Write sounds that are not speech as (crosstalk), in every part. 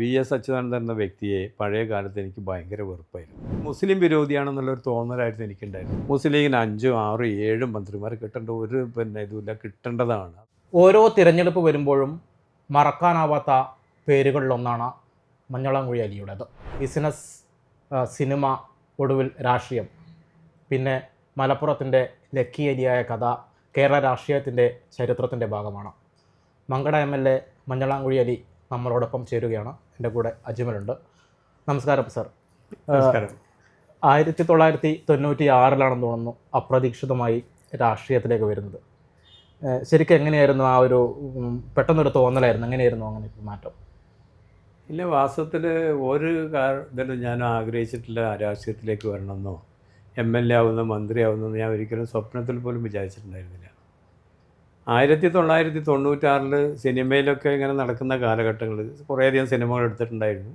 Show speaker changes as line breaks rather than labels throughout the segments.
V S Achuthanandan എന്ന വ്യക്തിയെ പഴയ കാലത്ത് എനിക്ക് ഭയങ്കര വെറുപ്പായിരുന്നു. മുസ്ലിം വിരോധിയാണെന്നുള്ളൊരു തോന്നലായിരുന്നു എനിക്കുണ്ടായിരുന്നു മുസ്ലിം ലീഗിന് അഞ്ചും ആറും ഏഴും മന്ത്രിമാർ കിട്ടേണ്ട ഒരു പിന്നെ ഇതുമില്ല കിട്ടേണ്ടതാണ്.
ഓരോ തിരഞ്ഞെടുപ്പ് വരുമ്പോഴും മറക്കാനാവാത്ത പേരുകളിലൊന്നാണ് മഞ്ഞളാംകുഴി അലിയുടേത്. ബിസിനസ് സിനിമ ഒടുവിൽ രാഷ്ട്രീയം. പിന്നെ മലപ്പുറത്തിന്റെ ലക്കി അലിയായ കഥ കേരള രാഷ്ട്രീയത്തിന്റെ ചരിത്രത്തിന്റെ ഭാഗമാണ്. Mankada M L A Manjalamkuzhi Ali നമ്മളോടൊപ്പം ചേരുകയാണ്. എന്റെ കൂടെ അജ്മലുണ്ട്. നമസ്കാരം സർ.
നമസ്കാരം.
ആയിരത്തി തൊള്ളായിരത്തി തൊണ്ണൂറ്റി ആറിലാണെന്ന് തോന്നുന്നു അപ്രതീക്ഷിതമായി രാഷ്ട്രീയത്തിലേക്ക് വരുന്നത്. ശരിക്കും എങ്ങനെയായിരുന്നു ആ ഒരു പെട്ടെന്നൊരു തോന്നലായിരുന്നു? എങ്ങനെയായിരുന്നു അങ്ങനെ മാറ്റം?
ഇല്ല വാസ്തവത്തിൽ ഒരു കാരണം ഞാൻ ആഗ്രഹിച്ചിട്ടില്ല രാഷ്ട്രീയത്തിലേക്ക് വരണമെന്നോ എം എൽ എ ആവുന്ന മന്ത്രി ആവുന്നോ ഞാൻ ഒരിക്കലും സ്വപ്നത്തിൽ പോലും വിചാരിച്ചിട്ടുണ്ടായിരുന്നില്ല. ആയിരത്തി തൊള്ളായിരത്തി തൊണ്ണൂറ്റാറിൽ സിനിമയിലൊക്കെ ഇങ്ങനെ നടക്കുന്ന കാലഘട്ടങ്ങളിൽ കുറേയധികം സിനിമകൾ എടുത്തിട്ടുണ്ടായിരുന്നു.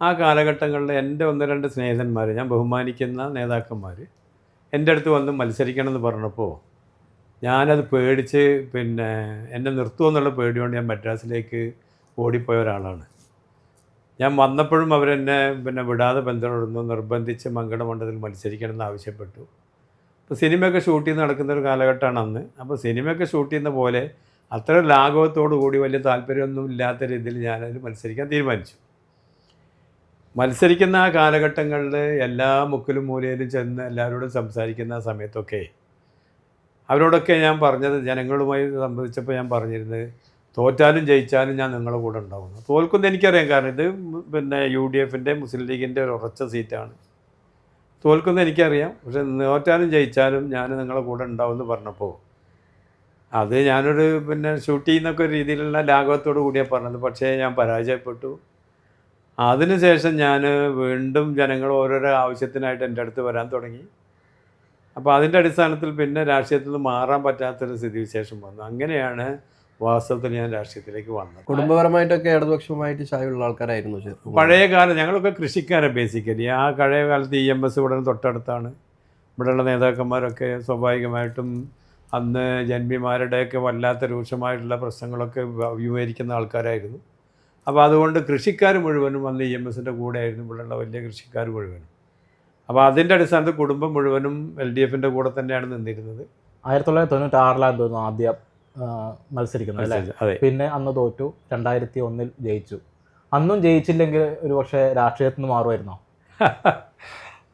ആ കാലഘട്ടങ്ങളിൽ എന്റെ ഒന്ന് രണ്ട് സ്നേഹിതന്മാർ ഞാൻ ബഹുമാനിക്കുന്ന നേതാക്കന്മാർ എന്റെ അടുത്ത് വന്ന് മത്സരിക്കണം എന്ന് പറഞ്ഞപ്പോൾ ഞാനത് പേടിച്ച് പിന്നെ എന്നെ നിർത്തുമെന്നുള്ള പേടിയോണ്ട് ഞാൻ മദ്രാസിലേക്ക് ഓടിപ്പോയ ഒരാളാണ്. ഞാൻ വന്നപ്പോഴും അവരെന്നെ പിന്നെ വിടാതെ ബന്ധപ്പെടുന്നു നിർബന്ധിച്ച് മംഗളമണ്ഡലത്തിൽ മത്സരിക്കണം എന്ന് ആവശ്യപ്പെട്ടു. അപ്പോൾ സിനിമയൊക്കെ ഷൂട്ട് ചെയ്ത് നടക്കുന്ന ഒരു കാലഘട്ടമാണ് അന്ന്. അപ്പോൾ സിനിമയൊക്കെ ഷൂട്ട് ചെയ്യുന്ന പോലെ അത്ര ലാഘവത്തോടു കൂടി വലിയ താല്പര്യമൊന്നും ഇല്ലാത്ത രീതിയിൽ ഞാനതിൽ മത്സരിക്കാൻ തീരുമാനിച്ചു. മത്സരിക്കുന്ന ആ കാലഘട്ടങ്ങളിൽ എല്ലാ മുക്കിലും മൂലയിലും ചെന്ന് എല്ലാവരോടും സംസാരിക്കുന്ന സമയത്തൊക്കെ അവരോടൊക്കെ ഞാൻ പറഞ്ഞത് ജനങ്ങളുമായി സംബന്ധിച്ചപ്പോൾ ഞാൻ പറഞ്ഞിരുന്നത് തോറ്റാലും ജയിച്ചാലും ഞാൻ നിങ്ങളുടെ കൂടെ ഉണ്ടാവുന്നു. തോൽക്കുന്നത് എനിക്കറിയാം. കാരണം ഇത് പിന്നെ യു ഡി എഫിന്റെ മുസ്ലിം ലീഗിന്റെ ഒരു ഉറച്ച സീറ്റാണ്. തോൽക്കുന്ന എനിക്കറിയാം. പക്ഷെ തോറ്റാലും ജയിച്ചാലും ഞാൻ നിങ്ങളുടെ കൂടെ ഉണ്ടാവുമെന്ന് പറഞ്ഞപ്പോൾ അത് ഞാനൊരു പിന്നെ ഷൂട്ട് ചെയ്യുന്നൊക്കെ ഒരു രീതിയിലുള്ള ലാഘവത്തോടു കൂടിയാണ് പറഞ്ഞത്. പക്ഷേ ഞാൻ പരാജയപ്പെട്ടു. അതിനുശേഷം ഞാൻ വീണ്ടും ജനങ്ങൾ ഓരോരോ ആവശ്യത്തിനായിട്ട് എന്റെ അടുത്ത് വരാൻ തുടങ്ങി. അപ്പോൾ അതിന്റെ അടിസ്ഥാനത്തിൽ പിന്നെ രാഷ്ട്രീയത്തിൽ മാറാൻ പറ്റാത്തൊരു സ്ഥിതിവിശേഷം വന്നു. അങ്ങനെയാണ് വാസ്തവത്തിൽ ഞാൻ രാഷ്ട്രീയത്തിലേക്ക് വന്നത്.
കുടുംബപരമായിട്ടൊക്കെ ഇടതുപക്ഷവുമായിട്ട് ചായവുള്ള ആൾക്കാരായിരുന്നു
പഴയ കാലം ഞങ്ങളൊക്കെ കൃഷിക്കാരെ ബേസിക്കലി ആ പഴയ കാലത്ത് ഇ എം എസ് ഇവിടെ തൊട്ടടുത്താണ്. ഇവിടെയുള്ള നേതാക്കന്മാരൊക്കെ സ്വാഭാവികമായിട്ടും അന്ന് ജന്മിമാരുടെയൊക്കെ വല്ലാത്ത രൂക്ഷമായിട്ടുള്ള പ്രശ്നങ്ങളൊക്കെ അഭിമുഖീകരിക്കുന്ന ആൾക്കാരായിരുന്നു. അപ്പോൾ അതുകൊണ്ട് കൃഷിക്കാർ മുഴുവനും അന്ന് ഇ എം എസിന്റെ കൂടെയായിരുന്നു ഇവിടെയുള്ള വലിയ കൃഷിക്കാർ മുഴുവനും. അപ്പോൾ അതിന്റെ അടിസ്ഥാനത്തിൽ കുടുംബം മുഴുവനും എൽ ഡി എഫിന്റെ കൂടെ തന്നെയാണ് നിന്നിരുന്നത്.
ആയിരത്തി തൊള്ളായിരത്തി തൊണ്ണൂറ്റി ആറിലാന്ന് തോന്നുന്നു ആദ്യം മത്സരിക്കുന്നത് അല്ലേ? പിന്നെ അന്ന് തോറ്റു രണ്ടായിരത്തി ഒന്നിൽ ജയിച്ചു. അന്നും ജയിച്ചില്ലെങ്കിൽ ഒരു പക്ഷേ രാഷ്ട്രീയത്തിൽ നിന്ന് മാറുമായിരുന്നോ? (laughs)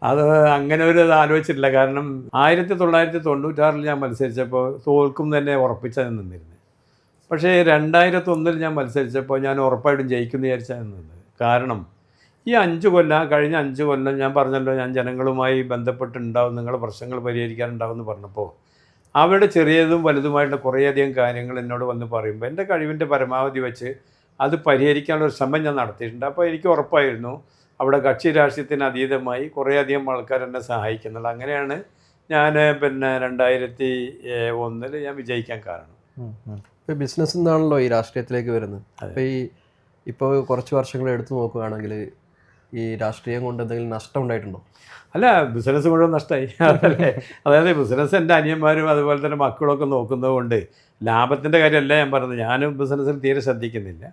അത് അങ്ങനെ ഒരു ആലോചിച്ചിട്ടില്ല. കാരണം ആയിരത്തി തൊള്ളായിരത്തി തൊണ്ണൂറ്റാറിൽ ഞാൻ മത്സരിച്ചപ്പോൾ തോൽക്കും തന്നെ ഉറപ്പിച്ചാൽ നിന്നിരുന്നു. പക്ഷേ രണ്ടായിരത്തി ഒന്നിൽ ഞാൻ മത്സരിച്ചപ്പോൾ ഞാൻ ഉറപ്പായിട്ടും ജയിക്കുമെന്ന് വിചാരിച്ചാണ് നിന്നത്. കാരണം ഈ അഞ്ച് കൊല്ലം കഴിഞ്ഞ അഞ്ച് കൊല്ലം ഞാൻ പറഞ്ഞല്ലോ ഞാൻ ജനങ്ങളുമായി ബന്ധപ്പെട്ടുണ്ടാവും നിങ്ങളുടെ പ്രശ്നങ്ങൾ പരിഹരിക്കാനുണ്ടാവും എന്ന് പറഞ്ഞപ്പോൾ അവരുടെ ചെറിയതും വലുതുമായിട്ടുള്ള കുറേയധികം കാര്യങ്ങൾ എന്നോട് വന്ന് പറയുമ്പോൾ എന്റെ കഴിവിന്റെ പരമാവധി വെച്ച് അത് പരിഹരിക്കാനുള്ള ഒരു ശ്രമം ഞാൻ നടത്തിയിട്ടുണ്ട്. അപ്പോൾ എനിക്ക് ഉറപ്പായിരുന്നു അവിടെ കക്ഷി രാഷ്ട്രീയത്തിന് അതീതമായി കുറേയധികം ആൾക്കാർ എന്നെ സഹായിക്കുന്നുള്ളൂ അങ്ങനെയാണ് ഞാൻ പിന്നെ രണ്ടായിരത്തി ഒന്നിൽ ഞാൻ വിജയിക്കാൻ കാരണം.
ഇപ്പോൾ ബിസിനസ് നിന്നാണല്ലോ ഈ രാഷ്ട്രീയത്തിലേക്ക് വരുന്നത്. അപ്പോൾ ഈ ഇപ്പോൾ കുറച്ച് വർഷങ്ങൾ എടുത്തു നോക്കുകയാണെങ്കിൽ ഈ രാഷ്ട്രീയം കൊണ്ട് എന്തെങ്കിലും നഷ്ടം ഉണ്ടായിട്ടുണ്ടോ?
അല്ല ബിസിനസ് മുഴുവൻ നഷ്ടമായി അതല്ലേ? അതായത് ബിസിനസ് എന്റെ അനിയന്മാരും അതുപോലെ തന്നെ മക്കളൊക്കെ നോക്കുന്നത് കൊണ്ട് ലാഭത്തിന്റെ കാര്യമല്ല ഞാൻ പറഞ്ഞത്. ഞാനും ബിസിനസ്സിൽ തീരെ ശ്രദ്ധിക്കുന്നില്ല.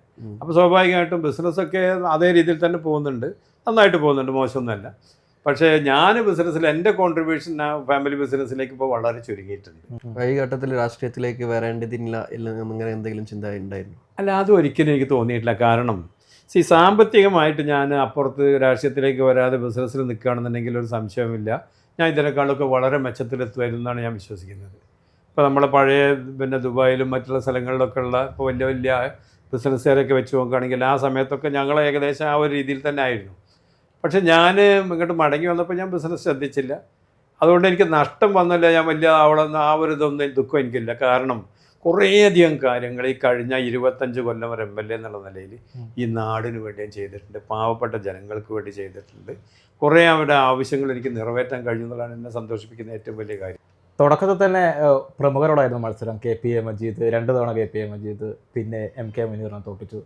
അപ്പോൾ സ്വാഭാവികമായിട്ടും ബിസിനസ്സൊക്കെ അതേ രീതിയിൽ തന്നെ പോകുന്നുണ്ട്. നന്നായിട്ട് പോകുന്നുണ്ട് മോശമൊന്നുമല്ല. പക്ഷേ ഞാൻ ബിസിനസ്സിൽ എന്റെ കോൺട്രിബ്യൂഷൻ ആ ഫാമിലി ബിസിനസ്സിലേക്ക് ഇപ്പോൾ വളരെ ചുരുങ്ങിയിട്ടുണ്ട്.
ഈ ഘട്ടത്തിൽ രാഷ്ട്രീയത്തിലേക്ക് വരേണ്ടതില്ല എന്നിങ്ങനെ എന്തെങ്കിലും ചിന്ത ഉണ്ടായിരുന്നു?
അല്ല അത് ഒരിക്കലും എനിക്ക് തോന്നിയിട്ടില്ല. കാരണം സി സാമ്പത്തികമായിട്ട് ഞാൻ അപ്പുറത്ത് രാഷ്ട്രീയത്തിലേക്ക് വരാതെ ബിസിനസ്സിൽ നിൽക്കുകയാണെന്നുണ്ടെങ്കിൽ ഒരു സംശയമില്ല ഞാൻ ഇതിനേക്കാളൊക്കെ വളരെ മെച്ചത്തിലെത്തുമായിരുന്നു എന്നാണ് ഞാൻ വിശ്വസിക്കുന്നത്. ഇപ്പോൾ നമ്മളെ പഴയ പിന്നെ ദുബായിലും മറ്റുള്ള സ്ഥലങ്ങളിലൊക്കെ ഉള്ള ഇപ്പോൾ വലിയ വലിയ ബിസിനസ്സുകാരൊക്കെ വെച്ച് നോക്കുകയാണെങ്കിൽ ആ സമയത്തൊക്കെ ഞങ്ങൾ ഏകദേശം ആ ഒരു രീതിയിൽ തന്നെ ആയിരുന്നു. പക്ഷേ ഞാൻ ഇങ്ങോട്ട് മടങ്ങി വന്നപ്പോൾ ഞാൻ ബിസിനസ് ശ്രദ്ധിച്ചില്ല. അതുകൊണ്ട് എനിക്ക് നഷ്ടം വന്നില്ല. ഞാൻ വലിയ അവിടെ ആ ഒരു ഇതൊന്നും ദുഃഖം എനിക്കില്ല. കാരണം കുറേയധികം കാര്യങ്ങൾ ഈ കഴിഞ്ഞ ഇരുപത്തഞ്ച് കൊല്ലം ഒരു എം എൽ എ എന്നുള്ള നിലയിൽ ഈ നാടിന് വേണ്ടി ഞാൻ ചെയ്തിട്ടുണ്ട് പാവപ്പെട്ട ജനങ്ങൾക്ക് വേണ്ടി ചെയ്തിട്ടുണ്ട്. കുറേ അവരുടെ ആവശ്യങ്ങൾ എനിക്ക് നിറവേറ്റാൻ കഴിഞ്ഞു എന്നുള്ളതാണ് എന്നെ സന്തോഷിപ്പിക്കുന്ന ഏറ്റവും വലിയ കാര്യം.
തുടക്കത്തിൽ തന്നെ പ്രമുഖരോടായിരുന്നു മത്സരം കെ പി എ മജീദ് രണ്ട് തവണ കെ പി എ മജീദ് പിന്നെ എം കെ മുനീറിനെ തോപ്പിച്ചു.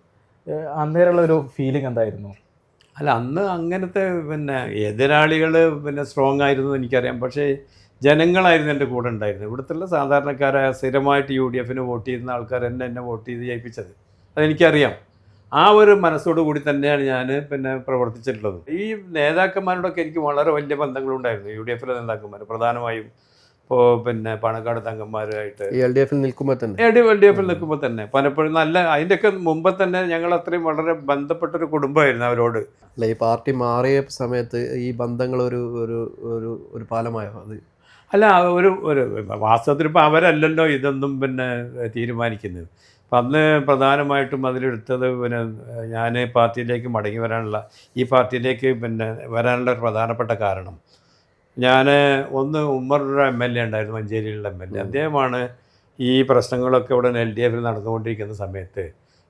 ഏഹ്, അന്നേരമുള്ള ഒരു ഫീലിംഗ് എന്തായിരുന്നു?
അല്ല അന്ന് അങ്ങനത്തെ പിന്നെ എതിരാളികൾ പിന്നെ സ്ട്രോങ് ആയിരുന്നു എന്ന് എനിക്കറിയാം. പക്ഷേ ജനങ്ങളായിരുന്നു എന്റെ കൂടെ ഉണ്ടായിരുന്നത്. ഇവിടുത്തെ സാധാരണക്കാരായ സ്ഥിരമായിട്ട് യു ഡി എഫിന് വോട്ട് ചെയ്യുന്ന ആൾക്കാർ എന്നെ എന്നെ വോട്ട് ചെയ്ത് ജയിപ്പിച്ചത്. അതെനിക്കറിയാം. ആ ഒരു മനസ്സോടു കൂടി തന്നെയാണ് ഞാൻ പിന്നെ പ്രവർത്തിച്ചിട്ടുള്ളത്. ഈ നേതാക്കന്മാരോടൊക്കെ എനിക്ക് വളരെ വലിയ ബന്ധങ്ങളുണ്ടായിരുന്നു. യു ഡി എഫിലെ നേതാക്കന്മാർ പ്രധാനമായും ഇപ്പോൾ പിന്നെ പണക്കാട് തങ്കന്മാരുമായിട്ട്
ഈ എൽ ഡി എഫിൽ നിൽക്കുമ്പോൾ തന്നെ.
എൽ ഡി എൽ ഡി എഫിൽ നിൽക്കുമ്പോൾ തന്നെ. പലപ്പോഴും നല്ല അതിന്റെയൊക്കെ മുമ്പ് തന്നെ ഞങ്ങൾ അത്രയും വളരെ ബന്ധപ്പെട്ടൊരു കുടുംബമായിരുന്നു അവരോട്.
അല്ല ഈ പാർട്ടി മാറിയ സമയത്ത് ഈ ബന്ധങ്ങൾ ഒരു ഒരു ഒരു പാലമായോ അത്?
അല്ല ഒരു ഒരു വാസ്തവത്തിൽ ഇപ്പോൾ അവരല്ലല്ലോ ഇതൊന്നും പിന്നെ തീരുമാനിക്കുന്നത്. അപ്പം അന്ന് പ്രധാനമായിട്ടും അതിലെടുത്തത് പിന്നെ ഞാൻ പാർട്ടിയിലേക്ക് മടങ്ങി വരാനുള്ള ഈ പാർട്ടിയിലേക്ക് പിന്നെ വരാനുള്ള ഒരു പ്രധാനപ്പെട്ട കാരണം. ഞാൻ ഒന്ന് ഉമ്മർ എം എൽ എ ഉണ്ടായിരുന്നു മഞ്ചേരിയിലുള്ള എം എൽ എ. അദ്ദേഹമാണ് ഈ പ്രശ്നങ്ങളൊക്കെ ഇവിടെ എൽ ഡി എഫിൽ നടന്നുകൊണ്ടിരിക്കുന്ന സമയത്ത്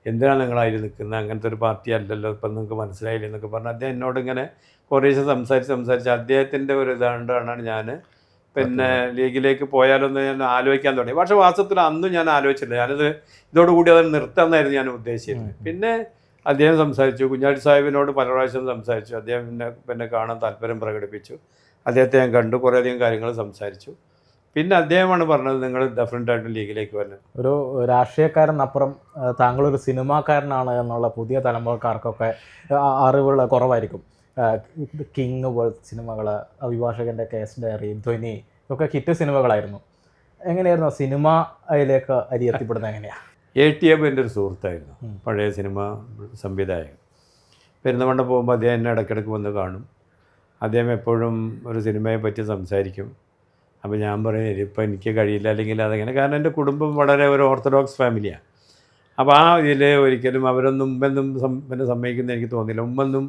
എന്തിനാണ് നിങ്ങൾ അതിൽ നിൽക്കുന്നത്? അങ്ങനത്തെ ഒരു പാർട്ടി അല്ലല്ലോ ഇപ്പം നിങ്ങൾക്ക് മനസ്സിലായില്ല എന്നൊക്കെ പറഞ്ഞ് അദ്ദേഹം എന്നോട് ഇങ്ങനെ കുറേശ്ശെ സംസാരിച്ച് സംസാരിച്ച് അദ്ദേഹത്തിന്റെ ഒരു ഇതാണ്ടാണ് ഞാൻ പിന്നെ ലീഗിലേക്ക് പോയാലൊന്ന് ഞാൻ ആലോചിക്കാൻ തുടങ്ങി. പക്ഷെ വാസ്തവത്തിൽ അന്നും ഞാൻ ആലോചിച്ചില്ല. ഞാനത് ഇതോടുകൂടി അത് നിർത്താമെന്നായിരുന്നു ഞാൻ ഉദ്ദേശിച്ചത് പിന്നെ അദ്ദേഹം സംസാരിച്ചു. കുഞ്ഞാടി സാഹിബിനോട് പല പ്രാവശ്യം സംസാരിച്ചു. അദ്ദേഹം പിന്നെ പിന്നെ കാണാൻ താല്പര്യം പ്രകടിപ്പിച്ചു. അദ്ദേഹത്തെ ഞാൻ കണ്ടു. കുറേയധികം കാര്യങ്ങൾ സംസാരിച്ചു. പിന്നെ അദ്ദേഹമാണ് പറഞ്ഞത് നിങ്ങൾ ഡെഫിനറ്റായിട്ടും ലീഗിലേക്ക് വരണം.
ഒരു രാഷ്ട്രീയക്കാരനപ്പുറം താങ്കൾ താങ്കളൊരു സിനിമാക്കാരനാണ് എന്നുള്ള പുതിയ തലമുറക്കാർക്കൊക്കെ അറിവുള്ള അറിവുകൾ കുറവായിരിക്കും. കിങ് പോലത്തെ സിനിമകൾ അഭിഭാഷകന്റെ കേസ് ഡയറി ധ്വനി ഒക്കെ ഹിറ്റ് സിനിമകളായിരുന്നു എങ്ങനെയായിരുന്നു സിനിമയിലേക്ക് അരി എത്തിപ്പെടുന്നത് എങ്ങനെയാണ്
എ (laughs) ടി എം എന്റെ ഒരു സുഹൃത്തായിരുന്നു. പഴയ സിനിമ സംവിധായകൻ. പെരുന്നമണ്ണം പോകുമ്പോൾ അദ്ദേഹം എന്നെ ഇടയ്ക്കിടയ്ക്ക് വന്ന് കാണും. അദ്ദേഹം എപ്പോഴും ഒരു സിനിമയെ പറ്റി സംസാരിക്കും. അപ്പോൾ ഞാൻ പറയും ഇതിപ്പോൾ എനിക്ക് കഴിയില്ല അല്ലെങ്കിൽ അതെങ്ങനെ. കാരണം എന്റെ കുടുംബം വളരെ ഒരു ഓർത്തഡോക്സ് ഫാമിലിയാണ് അപ്പോൾ ആ ഇതിൽ ഒരിക്കലും അവരൊന്നും ഉമ്മെന്നും എന്നെ പിന്നെ സമ്മതിക്കുന്ന എനിക്ക് തോന്നിയില്ല ഉമ്മൊന്നും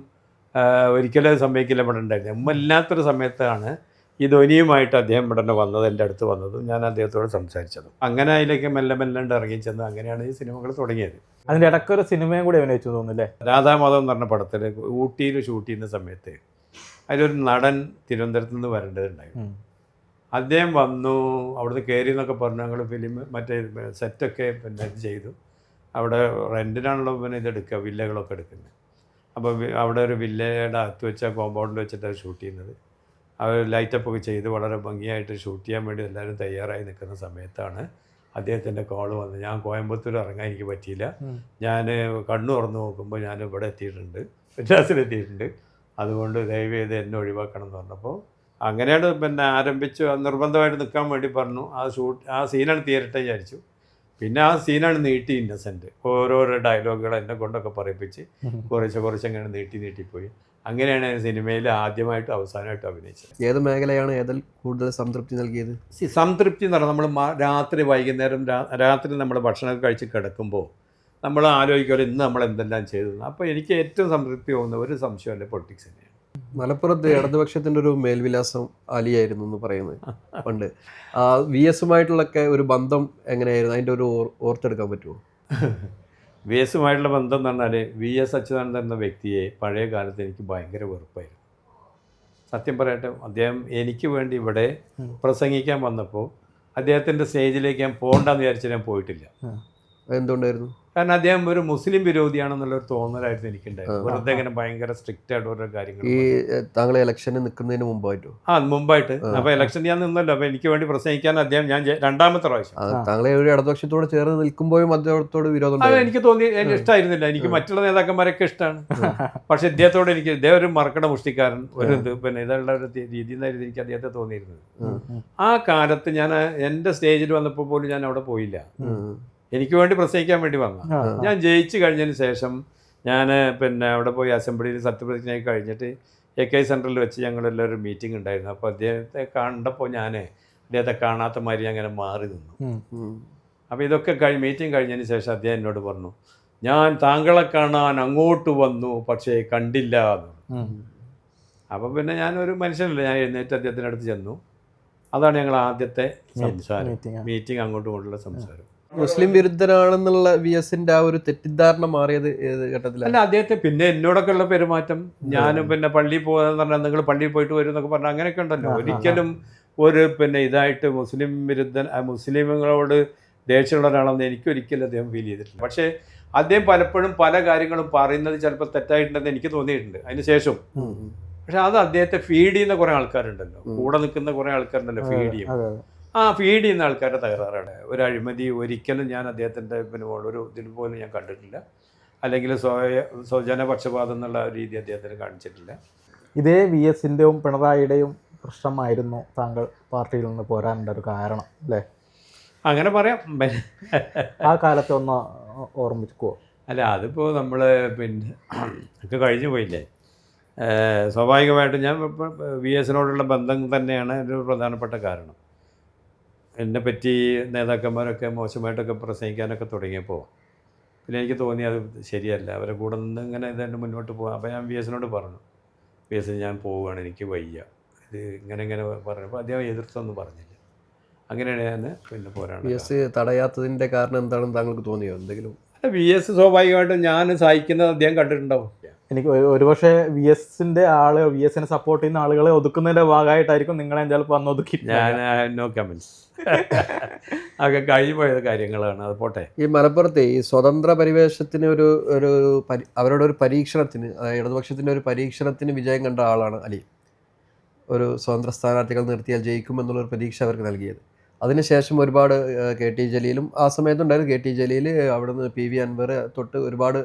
ഒരിക്കലും അത് സമ്മതിക്കില്ല ഇവിടെ ഉണ്ടായിരുന്നു ഉമ്മ ഇല്ലാത്തൊരു സമയത്താണ് ഈ ധ്വനിയുമായിട്ട് അദ്ദേഹം ഇവിടെ വന്നത് എന്റെ അടുത്ത് വന്നതും ഞാൻ അദ്ദേഹത്തോട് സംസാരിച്ചതും. അങ്ങനെ അതിലേക്ക് മെല്ലെ മെല്ലെ ഇറങ്ങി ചെന്ന് അങ്ങനെയാണ് ഈ സിനിമകൾ തുടങ്ങിയത്.
അതിന്റെ ഇടയ്ക്കൊരു സിനിമയും കൂടി അഭിനയിച്ചു തോന്നുന്നില്ലേ?
രാധാമാധവം എന്ന് പറഞ്ഞ പടത്തിൽ ഊട്ടിയിൽ ഷൂട്ട് ചെയ്യുന്ന സമയത്ത് അതിലൊരു നടൻ തിരുവനന്തപുരത്ത് നിന്ന് വരേണ്ടതുണ്ടായിരുന്നു അദ്ദേഹം വന്നു അവിടുന്ന് കയറി എന്നൊക്കെ പറഞ്ഞു ഞങ്ങൾ ഫിലിം മറ്റേ സെറ്റൊക്കെ പിന്നെ ചെയ്തു. അവിടെ റെന്റിനാണല്ലോ പിന്നെ ഇതെടുക്കുക വില്ലകളൊക്കെ എടുക്കുന്നത്. അപ്പോൾ അവിടെ ഒരു വില്ലയുടെ അകത്ത് വെച്ച കോമ്പൗണ്ടിൽ വെച്ചിട്ടാണ് ഷൂട്ട് ചെയ്യുന്നത്. അവർ ലൈറ്റപ്പ് ഒക്കെ ചെയ്ത് വളരെ ഭംഗിയായിട്ട് ഷൂട്ട് ചെയ്യാൻ വേണ്ടി എല്ലാവരും തയ്യാറായി നിൽക്കുന്ന സമയത്താണ് അദ്ദേഹത്തിന്റെ കോൾ വന്നത്. ഞാൻ കോയമ്പത്തൂർ ഇറങ്ങാൻ എനിക്ക് പറ്റിയില്ല. ഞാൻ കണ്ണു തുറന്ന് നോക്കുമ്പോൾ ഞാൻ ഇവിടെ എത്തിയിട്ടുണ്ട്. മദ്രാസിലെത്തിയിട്ടുണ്ട് അതുകൊണ്ട് ദയവ് ചെയ്ത് എന്നെ ഒഴിവാക്കണം എന്ന് പറഞ്ഞപ്പോൾ അങ്ങനെയാണ് പിന്നെ ആരംഭിച്ചു. നിർബന്ധമായിട്ട് നിൽക്കാൻ വേണ്ടി പറഞ്ഞു. ആ ഷൂട്ട് ആ സീനാണ് തീരട്ടെ വിചാരിച്ചു. പിന്നെ ആ സീനാണ് നീട്ടി ഇന്നസെന്റ് ഓരോരോ ഡയലോഗുകൾ എന്നെ കൊണ്ടൊക്കെ പറയിപ്പിച്ച് (laughs)
കുറേശ്ശെ
കുറച്ച് കുറച്ച് അങ്ങനെ നീട്ടി നീട്ടിപ്പോയി അങ്ങനെയാണ് ഞാൻ സിനിമയിൽ ആദ്യമായിട്ട് അവസാനമായിട്ട് അഭിനയിച്ചത്.
ഏത് മേഖലയാണ് ഏതിൽ കൂടുതൽ സംതൃപ്തി നൽകിയത്?
സംതൃപ്തി എന്ന് പറഞ്ഞാൽ നമ്മൾ രാത്രി വൈകുന്നേരം രാത്രി നമ്മൾ ഭക്ഷണമൊക്കെ കഴിച്ച് കിടക്കുമ്പോൾ നമ്മൾ ആലോചിക്കുമല്ലോ ഇന്ന് നമ്മൾ എന്തെല്ലാം ചെയ്തു. അപ്പോൾ എനിക്ക് ഏറ്റവും സംതൃപ്തി തോന്നുന്ന ഒരു സംശയമല്ല പൊളിറ്റിക്സ് തന്നെയാണ്.
മലപ്പുറത്ത് ഇടതുപക്ഷത്തിന്റെ ഒരു മേൽവിലാസം അലിയായിരുന്നു എന്ന് പറയുന്നത് പണ്ട്. ആ വി എസുമായിട്ടുള്ളൊക്കെ ഒരു ബന്ധം എങ്ങനെയായിരുന്നു? അതിന്റെ ഒരു ഓർത്തെടുക്കാൻ പറ്റുമോ
വി എസുമായിട്ടുള്ള ബന്ധം എന്ന് പറഞ്ഞാൽ വി എസ് അച്യുതാനന്ദൻ എന്ന വ്യക്തിയെ പഴയ കാലത്ത് എനിക്ക് ഭയങ്കര വെറുപ്പായിരുന്നു. സത്യം പറയട്ടെ അദ്ദേഹം എനിക്ക് വേണ്ടി ഇവിടെ പ്രസംഗിക്കാൻ വന്നപ്പോൾ അദ്ദേഹത്തിന്റെ സ്റ്റേജിലേക്ക് ഞാൻ പോകണ്ടെന്ന് വിചാരിച്ച് ഞാൻ പോയിട്ടില്ല.
എന്തുകൊണ്ടായിരുന്നു?
കാരണം അദ്ദേഹം ഒരു മുസ്ലിം വിരോധിയാണെന്നുള്ള ഒരു തോന്നലായിരുന്നു എനിക്കുണ്ടായത്. വെറുതെ ഇങ്ങനെ ഭയങ്കര സ്ട്രിക്റ്റ് ആയിട്ട് ഓരോ കാര്യങ്ങൾ
ഈ താങ്കൾ ഇലക്ഷന് നിൽക്കുന്നതിന് മുമ്പായിട്ടോ?
ആ മുമ്പായിട്ട്. അപ്പൊ ഇലക്ഷൻ ഞാൻ നിന്നല്ലോ. അപ്പൊ എനിക്ക് വേണ്ടി പ്രസംഗിക്കാൻ അദ്ദേഹം ഞാൻ രണ്ടാമത്തെ പ്രാവശ്യം.
താങ്കളെ ഒരു ഇടതുപക്ഷത്തോട് ചേർന്ന് നിൽക്കുമ്പോഴും അദ്ദേഹത്തോട് വിരോധം
അത് എനിക്ക് തോന്നി എനിക്ക് ഇഷ്ടമായിരുന്നില്ല എനിക്ക് മറ്റുള്ള നേതാക്കന്മാരൊക്കെ ഇഷ്ടമാണ് പക്ഷെ ഇദ്ദേഹത്തോട് എനിക്ക് ഇദ്ദേഹം ഒരു മറക്കട മുഷ്ടിക്കാരൻ ഒരു ഇത് പിന്നെ ഇതുള്ള ഒരു രീതി എന്നായിരുന്നു എനിക്ക് അദ്ദേഹത്തെ തോന്നിയിരുന്നത്. ആ. കാലത്ത് ഞാൻ എന്റെ സ്റ്റേജിൽ വന്നപ്പോൾ പോലും ഞാൻ അവിടെ പോയില്ല. എനിക്ക് വേണ്ടി പ്രസംഗിക്കാൻ വേണ്ടി വന്ന. ഞാൻ ജയിച്ചു കഴിഞ്ഞതിന് ശേഷം ഞാൻ പിന്നെ അവിടെ പോയി അസംബ്ലിയിൽ സത്യപ്രതിജ്ഞ കഴിഞ്ഞിട്ട് എ കെ സെന്ററിൽ വെച്ച് ഞങ്ങളെല്ലാവരും മീറ്റിംഗ് ഉണ്ടായിരുന്നു. അപ്പോൾ അദ്ദേഹത്തെ കണ്ടപ്പോൾ ഞാൻ അദ്ദേഹത്തെ കാണാത്ത മാതിരി അങ്ങനെ മാറി നിന്നു. അപ്പോൾ ഇതൊക്കെ കഴി മീറ്റിംഗ് കഴിഞ്ഞതിന് ശേഷം അദ്ദേഹം എന്നോട് പറഞ്ഞു ഞാൻ താങ്കളെ കാണാൻ അങ്ങോട്ട് വന്നു പക്ഷേ കണ്ടില്ല എന്ന്. അപ്പം പിന്നെ ഞാനൊരു മനുഷ്യനല്ല ഞാൻ എഴുന്നേറ്റ് അദ്ദേഹത്തിന്റെ അടുത്ത് ചെന്നു. അതാണ് ഞങ്ങൾ ആദ്യത്തെ സംസാരം. മീറ്റിംഗ് അങ്ങോട്ടും കൊണ്ടുള്ള സംസാരം.
മുസ്ലിം വിരുദ്ധനാണെന്നുള്ള വി എസിന്റെ ആ ഒരു തെറ്റിദ്ധാരണ മാറിയത് ഏത് ഘട്ടത്തിലാണ്
അല്ല അദ്ദേഹത്തെ പിന്നെ എന്നോടൊക്കെ ഉള്ള പെരുമാറ്റം ഞാനും പിന്നെ പള്ളിയിൽ പോകാന്ന് പറഞ്ഞാൽ നിങ്ങൾ പള്ളിയിൽ പോയിട്ട് വരും എന്നൊക്കെ പറഞ്ഞാൽ അങ്ങനെയൊക്കെ ഉണ്ടല്ലോ. ഒരിക്കലും ഒരു പിന്നെ ഇതായിട്ട് മുസ്ലിം വിരുദ്ധൻ ആ, മുസ്ലിമുകളോട് ദേഷ്യമുള്ള ഒരാളെന്ന് എനിക്ക് ഒരിക്കലും അദ്ദേഹം ഫീൽ ചെയ്തിട്ടില്ല പക്ഷേ അദ്ദേഹം പലപ്പോഴും പല കാര്യങ്ങളും പറയുന്നത് ചിലപ്പോൾ തെറ്റായിട്ടുണ്ടെന്ന് എനിക്ക് തോന്നിയിട്ടുണ്ട് അതിന് ശേഷം
ഉം. ഉം.
പക്ഷെ അത് അദ്ദേഹത്തെ ഫീഡ് ചെയ്യുന്ന കുറേ ആൾക്കാരുണ്ടല്ലോ. കൂടെ നിൽക്കുന്ന കുറേ ആൾക്കാരുണ്ടല്ലോ ഫീഡ് ചെയ്യും ആ ഫീഡ് ചെയ്യുന്ന ആൾക്കാരുടെ തകരാറാണ്. ഒരു അഴിമതി ഒരിക്കലും ഞാൻ അദ്ദേഹത്തിന്റെ പിന്നെ ഒരു ഇതിൽ പോലും ഞാൻ കണ്ടിട്ടില്ല. അല്ലെങ്കിൽ സ്വയ സ്വജന പക്ഷപാതം എന്നുള്ള രീതി അദ്ദേഹത്തിന് കാണിച്ചിട്ടില്ല.
ഇതേ വി എസിന്റെയും പിണറായിയുടെയും പ്രശ്നമായിരുന്നു താങ്കൾ പാർട്ടിയിൽ നിന്ന് പോരാനുള്ള ഒരു കാരണം അല്ലേ?
അങ്ങനെ പറയാം.
ആ കാലത്തെ ഒന്ന് ഓർമ്മിക്കുമോ
അല്ല അതിപ്പോൾ നമ്മൾ പിന്നെ ഒക്കെ കഴിഞ്ഞു പോയില്ലേ? സ്വാഭാവികമായിട്ടും ഞാൻ വി എസിനോടുള്ള ബന്ധം തന്നെയാണ് ഒരു പ്രധാനപ്പെട്ട കാരണം. എന്നെ പറ്റി നേതാക്കന്മാരൊക്കെ മോശമായിട്ടൊക്കെ പ്രസംഗിക്കാനൊക്കെ തുടങ്ങിയപ്പോൾ പിന്നെ എനിക്ക് തോന്നി അത് ശരിയല്ല. അവരെ കൂടെ നിന്ന് ഇങ്ങനെ ഇതായിട്ട് മുന്നോട്ട് പോകാം അപ്പോൾ ഞാൻ വി എസിനോട് പറഞ്ഞു. വി എസ് ഞാൻ പോവുകയാണ് എനിക്ക് വയ്യ. ഇത് ഇങ്ങനെ ഇങ്ങനെ പറഞ്ഞപ്പോൾ അദ്ദേഹം എതിർത്തൊന്നും പറഞ്ഞില്ല. അങ്ങനെയാണ് ഞാൻ പിന്നെ
വി
പോരാണ്
എസ് തടയാത്തതിന്റെ കാരണം എന്താണെന്ന് താങ്കൾക്ക് തോന്നിയോ? എന്തെങ്കിലും
വി എസ് സ്വാഭാവികമായിട്ടും ഞാൻ സഹായിക്കുന്നത് അദ്ദേഹം കണ്ടിട്ടുണ്ടാവും.
എനിക്ക് ഒരു- ഒരുപക്ഷെ വി എസിന്റെ ആൾ വി എസിനെ സപ്പോർട്ട് ചെയ്യുന്ന ആളുകളെ ഒതുക്കുന്നതിന്റെ ഭാഗമായിട്ടായിരിക്കും നിങ്ങളെ ചിലപ്പോൾ അന്ന് ഒതുക്കി
ഞാൻ നോ കമൻസ് (laughs) അതൊക്കെ കഴിഞ്ഞു പോയ കാര്യങ്ങളാണ്. അത് പോട്ടെ.
ഈ മലപ്പുറത്തെ ഈ സ്വതന്ത്ര പരിവേഷത്തിന് ഒരു ഒരു പരി- അവരുടെ ഒരു പരീക്ഷണത്തിന് അതായത് ഇടതുപക്ഷത്തിന്റെ ഒരു പരീക്ഷണത്തിന് വിജയം കണ്ട ആളാണ് അലി. ഒരു സ്വതന്ത്ര സ്ഥാനാർത്ഥികൾ നിർത്തിയാൽ ജയിക്കുമെന്നുള്ളൊരു പരീക്ഷ അവർക്ക് നൽകിയത്. അതിനുശേഷം ഒരുപാട് കെ ടി ജലീലും ആ സമയത്തുണ്ടായിരുന്നു കെ ടി ജലീൽ അവിടുന്ന് പി വി അൻവർ തൊട്ട് ഒരുപാട്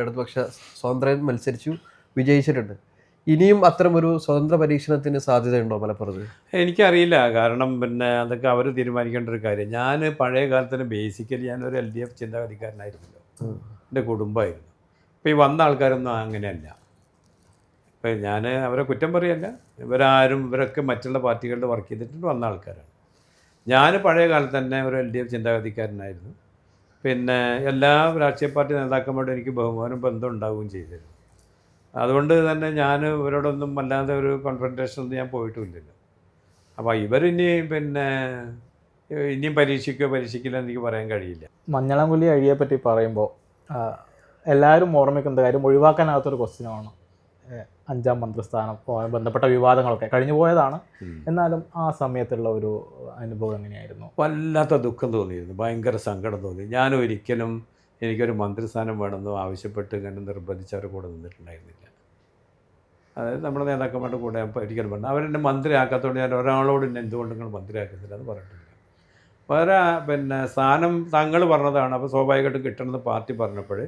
ഇടതുപക്ഷ സ്വതന്ത്രൻ മത്സരിച്ചു വിജയിച്ചിട്ടുണ്ട്. ഇനിയും അത്തരം ഒരു സ്വതന്ത്ര പരീക്ഷണത്തിന് സാധ്യതയുണ്ടോ മലപ്പുറത്ത്?
എനിക്കറിയില്ല. കാരണം പിന്നെ അതൊക്കെ അവർ തീരുമാനിക്കേണ്ട ഒരു കാര്യം. ഞാൻ പഴയ കാലത്തിന് ബേസിക്കലി ഞാനൊരു എൽ ഡി എഫ് ചിന്താഗതിക്കാരനായിരുന്നല്ലോ. എന്റെ കുടുംബമായിരുന്നു. ഇപ്പോൾ ഈ വന്ന ആൾക്കാരൊന്നും അങ്ങനെയല്ല. ഇപ്പം ഞാൻ അവരെ കുറ്റം പറയല്ല. ഇവരാരും ഇവരൊക്കെ മറ്റുള്ള പാർട്ടികളിൽ വർക്ക് ചെയ്തിട്ട് വന്ന ആൾക്കാരാണ്. ഞാൻ പഴയ കാലത്ത് തന്നെ ഒരു എൽ ഡി എഫ് ചിന്താഗതിക്കാരനായിരുന്നു. പിന്നെ എല്ലാ രാഷ്ട്രീയ പാർട്ടി നേതാക്കന്മാരോടും എനിക്ക് ബഹുമാനം ബന്ധം ഉണ്ടാവുകയും ചെയ്തിരുന്നു. അതുകൊണ്ട് തന്നെ ഞാൻ ഇവരോടൊന്നും അല്ലാതെ ഒരു കോൺഫ്രണ്ടേഷനൊന്നും ഞാൻ പോയിട്ടുമില്ലല്ലോ അപ്പോൾ ഇവരിനി പിന്നെ ഇനിയും പരീക്ഷിക്കുകയോ പരീക്ഷിക്കില്ല എനിക്ക് പറയാൻ കഴിയില്ല.
മഞ്ഞളംകുലി അഴിയെ പറ്റി പറയുമ്പോൾ എല്ലാവരും ഓർമ്മിക്കുന്ന കാര്യം ഒഴിവാക്കാനാകാത്തൊരു ക്വസ്റ്റ്യനാണ് അഞ്ചാം മന്ത്രിസ്ഥാനം ബന്ധപ്പെട്ട വിവാദങ്ങളൊക്കെ കഴിഞ്ഞു പോയതാണ്. എന്നാലും ആ സമയത്തുള്ള ഒരു അനുഭവം എങ്ങനെയായിരുന്നു?
വല്ലാത്ത ദുഃഖം തോന്നിയിരുന്നു. ഭയങ്കര സങ്കടം തോന്നി. ഞാൻ ഒരിക്കലും എനിക്കൊരു മന്ത്രിസ്ഥാനം വേണമെന്നോ ആവശ്യപ്പെട്ട് ഇങ്ങനെ നിർബന്ധിച്ചവരുടെ കൂടെ നിന്നിട്ടുണ്ടായിരുന്നില്ല. അതായത് നമ്മുടെ നേതാക്കന്മാരുടെ കൂടെ ഒരിക്കലും പറഞ്ഞു അവരെന്നെ മന്ത്രിയാക്കാത്തതുകൊണ്ട് ഞാൻ ഒരാളോട് എന്നെ എന്തുകൊണ്ട് നിങ്ങൾ മന്ത്രിയാക്കുന്നില്ല എന്ന് പറഞ്ഞിട്ടില്ല. വേറെ പിന്നെ സ്ഥാനം താങ്കൾ പറഞ്ഞതാണ്. അപ്പോൾ സ്വാഭാവികമായിട്ടും കിട്ടണമെന്ന് പാർട്ടി പറഞ്ഞപ്പോൾ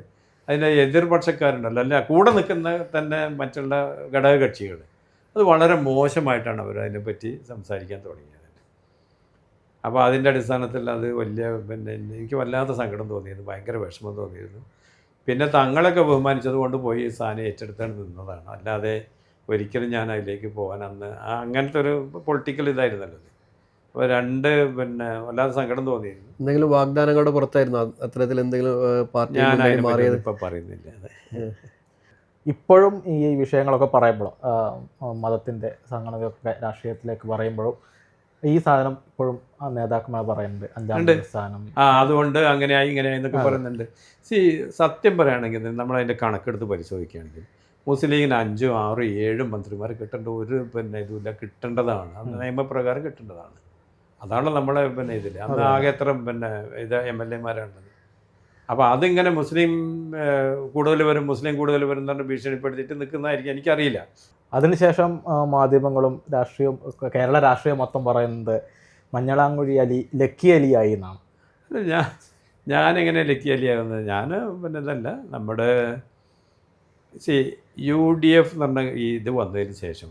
അതിന്റെ എതിർപക്ഷക്കാരുണ്ടല്ലോ അല്ല? കൂടെ നിൽക്കുന്ന തന്നെ മറ്റുള്ള ഘടകകക്ഷികൾ. അത് വളരെ മോശമായിട്ടാണ് അവർ അതിനെപ്പറ്റി സംസാരിക്കാൻ തുടങ്ങിയത്. അപ്പോൾ അതിന്റെ അടിസ്ഥാനത്തിൽ അത് വലിയ പിന്നെ എനിക്ക് വല്ലാത്ത സങ്കടം തോന്നിയിരുന്നു ഭയങ്കര വിഷമം തോന്നിയിരുന്നു. പിന്നെ തങ്ങളൊക്കെ ബഹുമാനിച്ചത് കൊണ്ട് പോയി സാധനം ഏറ്റെടുത്താണ് നിന്നതാണ്. അല്ലാതെ ഒരിക്കലും ഞാൻ അതിലേക്ക് പോകാൻ അന്ന് അങ്ങനത്തെ ഒരു പൊളിറ്റിക്കൽ ഇതായിരുന്നല്ലോ അപ്പോൾ രണ്ട് പിന്നെ വല്ലാതെ സങ്കടം തോന്നിയിരുന്നു.
എന്തെങ്കിലും വാഗ്ദാനങ്ങളുടെ പുറത്തായിരുന്നു? അത്തരത്തിൽ എന്തെങ്കിലും
പാർട്ടി
മാറിയത്?
ഇപ്പം പറയുന്നില്ല.
ഇപ്പോഴും ഈ വിഷയങ്ങളൊക്കെ പറയുമ്പോഴും മതത്തിന്റെ സംഘടനയൊക്കെ രാഷ്ട്രീയത്തിലേക്ക് പറയുമ്പോഴും ഈ സാധനം ഇപ്പോഴും ആ നേതാക്കന്മാർ പറയുന്നുണ്ട്. അഞ്ചാം. സ്ഥാനം.
ആ അതുകൊണ്ട് അങ്ങനെയായി ഇങ്ങനെയായി എന്നൊക്കെ പറയുന്നുണ്ട്. സി സത്യം പറയുകയാണെങ്കിൽ നമ്മൾ അതിന്റെ കണക്കെടുത്ത് പരിശോധിക്കുകയാണെങ്കിൽ മുസ്ലിം ലീഗിന് അഞ്ചും ആറും ഏഴും മന്ത്രിമാർ കിട്ടേണ്ട ഒരു പിന്നെ ഇതുമില്ല. കിട്ടേണ്ടതാണ്. അത് നിയമപ്രകാരം കിട്ടേണ്ടതാണ്. അതാണ് നമ്മളെ പിന്നെ ഇതിൽ അന്ന് ആകെ എത്ര പിന്നെ ഇത് എം എൽ എമാരാണുള്ളത്. അപ്പോൾ അതിങ്ങനെ മുസ്ലിം കൂടുതൽ വരും മുസ്ലിം കൂടുതൽ വരും എന്ന് പറഞ്ഞ് ഭീഷണിപ്പെടുത്തിയിട്ട് നിൽക്കുന്നതായിരിക്കും. എനിക്കറിയില്ല.
അതിനുശേഷം മാധ്യമങ്ങളും രാഷ്ട്രീയവും കേരള രാഷ്ട്രീയം മൊത്തം പറയുന്നത് മഞ്ഞളാങ്കുഴി അലി ലക്കി അലി ആയി
എന്നാണ്. ഞാൻ ഞാനെങ്ങനെ ആകുന്നത് ഞാൻ പിന്നെ ഇതല്ല. നമ്മുടെ സി യു ഡി എഫ് എന്ന് പറഞ്ഞ ഈ ഇത് വന്നതിന് ശേഷം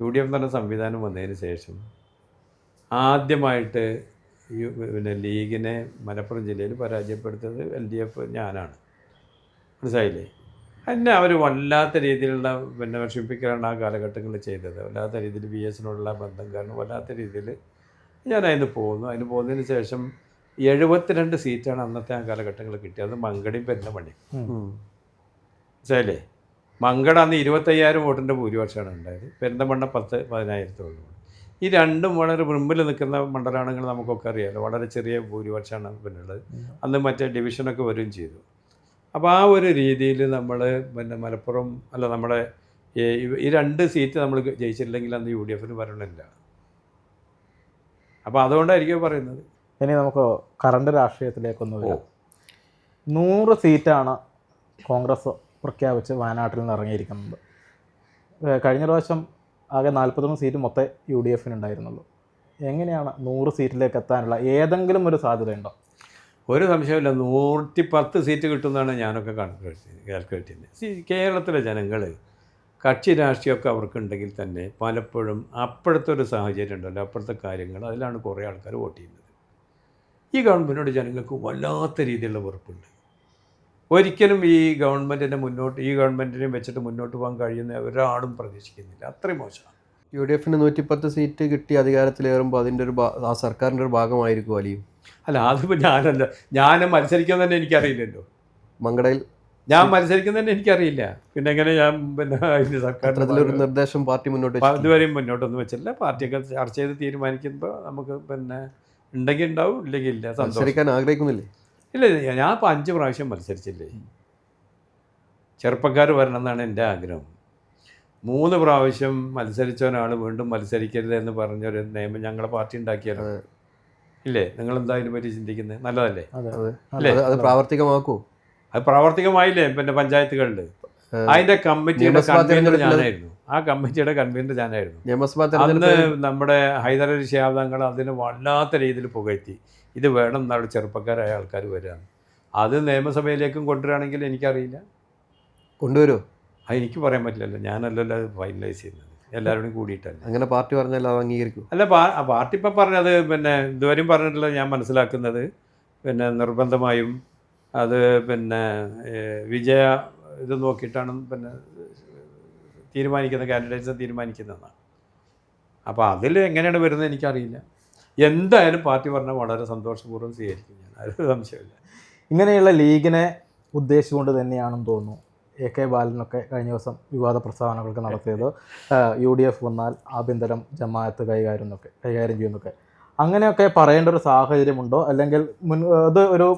യു ഡി എഫ് എന്ന് പറഞ്ഞ സംവിധാനം വന്നതിന് ശേഷം ആദ്യമായിട്ട് പിന്നെ ലീഗിനെ മലപ്പുറം ജില്ലയിൽ പരാജയപ്പെടുത്തിയത് എൽ ഡി എഫ് ഞാനാണ്. മനസ്സിലായില്ലേ? എന്നെ അവർ വല്ലാത്ത രീതിയിലുള്ള പിന്നെ വിഷമിപ്പിക്കലാണ് ആ കാലഘട്ടങ്ങളിൽ ചെയ്തത്. വല്ലാത്ത രീതിയിൽ ബി എസിനോടുള്ള ബന്ധം കാരണം വല്ലാത്ത രീതിയിൽ ഞാൻ അതിന് പോകുന്നു അതിന് പോകുന്നതിന് ശേഷം എഴുപത്തിരണ്ട് സീറ്റാണ് അന്നത്തെ ആ കാലഘട്ടങ്ങളിൽ കിട്ടിയത്. അത് മങ്കടയും പെരുന്നമണി.
പണി
മനസ്സിലായില്ലേ? മങ്കട അന്ന് ഇരുപത്തയ്യായിരം വോട്ടിന്റെ ഭൂരിപക്ഷമാണ് ഉണ്ടായത്. പെരുന്തമണ്ണ പത്ത് പതിനായിരത്തോളം. ഈ രണ്ടും വളരെ മുമ്പിൽ നിൽക്കുന്ന മണ്ഡലമാണെങ്കിൽ നമുക്കൊക്കെ അറിയാമല്ലോ വളരെ ചെറിയ ഭൂരിപക്ഷമാണ് പിന്നുള്ളത് അന്ന് മറ്റേ ഡിവിഷനൊക്കെ വരികയും ചെയ്തു. അപ്പോൾ ആ ഒരു രീതിയിൽ നമ്മൾ പിന്നെ മലപ്പുറം അല്ല നമ്മുടെ ഈ രണ്ട് സീറ്റ് നമ്മൾ ജയിച്ചിട്ടില്ലെങ്കിൽ അന്ന് യു ഡി എഫിന് വരണില്ല. അപ്പോൾ അതുകൊണ്ടായിരിക്കും പറയുന്നത്.
ഇനി നമുക്ക് കറണ്ട് രാഷ്ട്രീയത്തിലേക്കൊന്ന് വരാം. നൂറ് സീറ്റാണ് കോൺഗ്രസ് പ്രഖ്യാപിച്ച് വയനാട്ടിൽ നിന്ന് ഇറങ്ങിയിരിക്കുന്നത്. കഴിഞ്ഞ പ്രാവശ്യം ആകെ നാൽപ്പത്തൊന്ന് സീറ്റ് മൊത്തം യു ഡി എഫിന് ഉണ്ടായിരുന്നുള്ളൂ. എങ്ങനെയാണ് നൂറ് സീറ്റിലേക്ക് എത്താനുള്ള ഏതെങ്കിലും ഒരു സാധ്യതയുണ്ടോ?
ഒരു സംശയമില്ല നൂറ്റി പത്ത് സീറ്റ് കിട്ടുന്നതാണ് ഞാനൊക്കെ കണക്ക് കാൽക്കുലേറ്റ് കേരളത്തിലെ ജനങ്ങൾ കക്ഷി രാഷ്ട്രീയമൊക്കെ അവർക്കുണ്ടെങ്കിൽ തന്നെ പലപ്പോഴും അപ്പോഴത്തെ ഒരു സാഹചര്യം ഉണ്ടല്ലോ. അപ്പോഴത്തെ കാര്യങ്ങൾ അതിലാണ് കുറേ ആൾക്കാർ വോട്ട് ചെയ്യുന്നത്. ഈ ഗവൺമെന്റിനോട് ജനങ്ങൾക്ക് വല്ലാത്ത രീതിയിലുള്ള വെറുപ്പുണ്ട്. ഒരിക്കലും ഈ ഗവൺമെന്റിനെ മുന്നോട്ട് ഈ ഗവൺമെന്റിനെയും വെച്ചിട്ട് മുന്നോട്ട് പോകാൻ കഴിയുന്ന ഒരാളും പ്രതീക്ഷിക്കുന്നില്ല. അത്രയും മോശമാണ്.
യു ഡി എഫിന് നൂറ്റിപ്പത്ത് സീറ്റ് കിട്ടി അധികാരത്തിലേറുമ്പോൾ അതിന്റെ ഒരു ആ സർക്കാരിന്റെ ഒരു ഭാഗമായിരിക്കും അലിയും?
അല്ല അതിപ്പോൾ ഞാനല്ല ഞാൻ മത്സരിക്കാൻ തന്നെ എനിക്കറിയില്ലല്ലോ.
മങ്കടയിൽ?
ഞാൻ മത്സരിക്കുന്ന തന്നെ എനിക്കറിയില്ല. പിന്നെ എങ്ങനെ ഞാൻ പിന്നെ അതിന്റെ സർക്കാർ
ഒരു നിർദ്ദേശം പാർട്ടി മുന്നോട്ട്.
ഇതുവരെയും മുന്നോട്ടൊന്നും വെച്ചില്ല പാർട്ടിയൊക്കെ ചർച്ച ചെയ്ത് തീരുമാനിക്കുമ്പോൾ നമുക്ക് പിന്നെ ഉണ്ടെങ്കിൽ ഉണ്ടാവും ഇല്ലെങ്കിൽ ഇല്ല.
സംസാരിക്കാൻ ആഗ്രഹിക്കുന്നില്ലേ?
ഇല്ല ഇല്ല, ഞാൻ ഇപ്പോൾ അഞ്ച് പ്രാവശ്യം മത്സരിച്ചില്ലേ? ചെറുപ്പക്കാർ വരണം എന്നാണ് എന്റെ ആഗ്രഹം. മൂന്ന് പ്രാവശ്യം മത്സരിച്ചവനാൾ വീണ്ടും മത്സരിക്കരുത് എന്ന് പറഞ്ഞൊരു നിയമം ഞങ്ങളെ പാർട്ടി ഉണ്ടാക്കിയാലോ ഇല്ലേ? നിങ്ങൾ എന്താ അതിനെ പറ്റി ചിന്തിക്കുന്നത് നല്ലതല്ലേ?
അതെ.
അതെ.
അല്ലേ?
അത് അത് പ്രാവർത്തികമാക്കൂ.
അത് പ്രാവർത്തികമായില്ലേ? പിന്നെ പഞ്ചായത്തുകളിൽ അതിന്റെ കമ്മിറ്റിയുടെ കൺവീനർ ഞാനായിരുന്നു. ആ കമ്മിറ്റിയുടെ കൺവീനർ ഞാനായിരുന്നു. അന്ന് നമ്മുടെ ഹൈദരലി ശാബ്ദങ്ങൾ അതിന് വല്ലാത്ത രീതിയിൽ പുകഴ്ത്തി. ഇത് വേണം എന്നാണ് ചെറുപ്പക്കാരായ ആൾക്കാർ വരാൻ അത് നിയമസഭയിലേക്കും കൊണ്ടുവരാണെങ്കിൽ എനിക്കറിയില്ല.
കൊണ്ടുവരുമോ
അത് എനിക്ക് പറയാൻ പറ്റില്ലല്ലോ. ഞാനല്ലല്ലോ അത് ഫൈനലൈസ് ചെയ്യുന്നത്. എല്ലാവരും കൂടിയിട്ടല്ല
അങ്ങനെ പാർട്ടി പറഞ്ഞാൽ അത് അംഗീകരിക്കും
അല്ല പാർട്ടി ഇപ്പം പറഞ്ഞത് പിന്നെ ഇതുവരെയും പറഞ്ഞിട്ടില്ല. ഞാൻ മനസ്സിലാക്കുന്നത്. പിന്നെ നിർബന്ധമായും അത് പിന്നെ വിജയ ഇത് നോക്കിയിട്ടാണ് പിന്നെ തീരുമാനിക്കുന്ന കാൻഡിഡേറ്റ്സ് തീരുമാനിക്കുന്നതെന്നാണ് അപ്പോൾ അതിൽ എങ്ങനെയാണ് വരുന്നത് എനിക്കറിയില്ല. എന്തായാലും പാർട്ടി പറഞ്ഞാൽ വളരെ സന്തോഷപൂർവം സ്വീകരിക്കും. ഞാൻ അതൊരു സംശയമില്ല
ഇങ്ങനെയുള്ള ലീഗിനെ ഉദ്ദേശിച്ചുകൊണ്ട് തന്നെയാണെന്ന് തോന്നുന്നു. എ കെ ബാലനൊക്കെ കഴിഞ്ഞ ദിവസം വിവാദ പ്രസ്താവനകളൊക്കെ നടത്തിയത് യു ഡി എഫ് വന്നാൽ ആഭ്യന്തരം ജമാഅത്ത് കൈകാര്യം എന്നൊക്കെ കൈകാര്യം ചെയ്യുന്നൊക്കെ അങ്ങനെയൊക്കെ പറയേണ്ട ഒരു സാഹചര്യമുണ്ടോ? അല്ലെങ്കിൽ മുൻ അത് ഒരു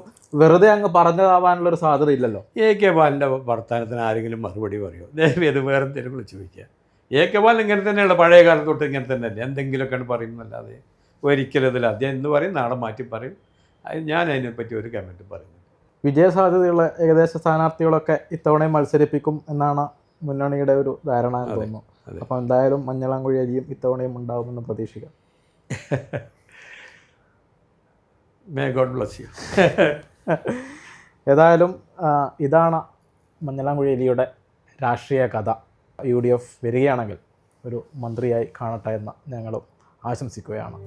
വെറുതെ അങ്ങ് പറഞ്ഞതാവാനുള്ള ഒരു സാധ്യത ഇല്ലല്ലോ?
എ കെ ബാലിന്റെ വർത്തമാനത്തിന് ആരെങ്കിലും മറുപടി പറയുമോ ദേവി ഇത് വേറെ എന്തെങ്കിലും വിളിച്ച് ചോദിക്കുക. എ കെ ബാലൻ ഇങ്ങനെ തന്നെയുള്ള പഴയ കാലം തൊട്ട് ഇങ്ങനെ തന്നെ അല്ലേ എന്തെങ്കിലുമൊക്കെയാണ് പറയുന്നല്ലാതെ ഒരിക്കലും ഇതിൽ അദ്ദേഹം എന്ന് പറയും നാളെ മാറ്റി പറയും. അത് ഞാൻ അതിനെപ്പറ്റി ഒരു കമന്റ് പറയുന്നു
വിജയസാധ്യതയുള്ള ഏകദേശ സ്ഥാനാർത്ഥികളൊക്കെ ഇത്തവണയും മത്സരിപ്പിക്കും എന്നാണ് മുന്നണിയുടെ ഒരു ധാരണ തോന്നുന്നു. അപ്പോൾ എന്തായാലും മഞ്ഞളാങ്കുഴി അരിയും ഇത്തവണയും ഉണ്ടാവുമെന്ന് പ്രതീക്ഷിക്കാം. (laughs)
മേ ഗോഡ് ബ്ലസ് യു
ഏതായാലും ഇതാണ് മഞ്ഞളാംകുഴി എലിയുടെ രാഷ്ട്രീയ കഥ. യു ഡി എഫ് വരികയാണെങ്കിൽ ഒരു മന്ത്രിയായി കാണട്ടെ എന്ന് ഞങ്ങളും ആശംസിക്കുകയാണ്.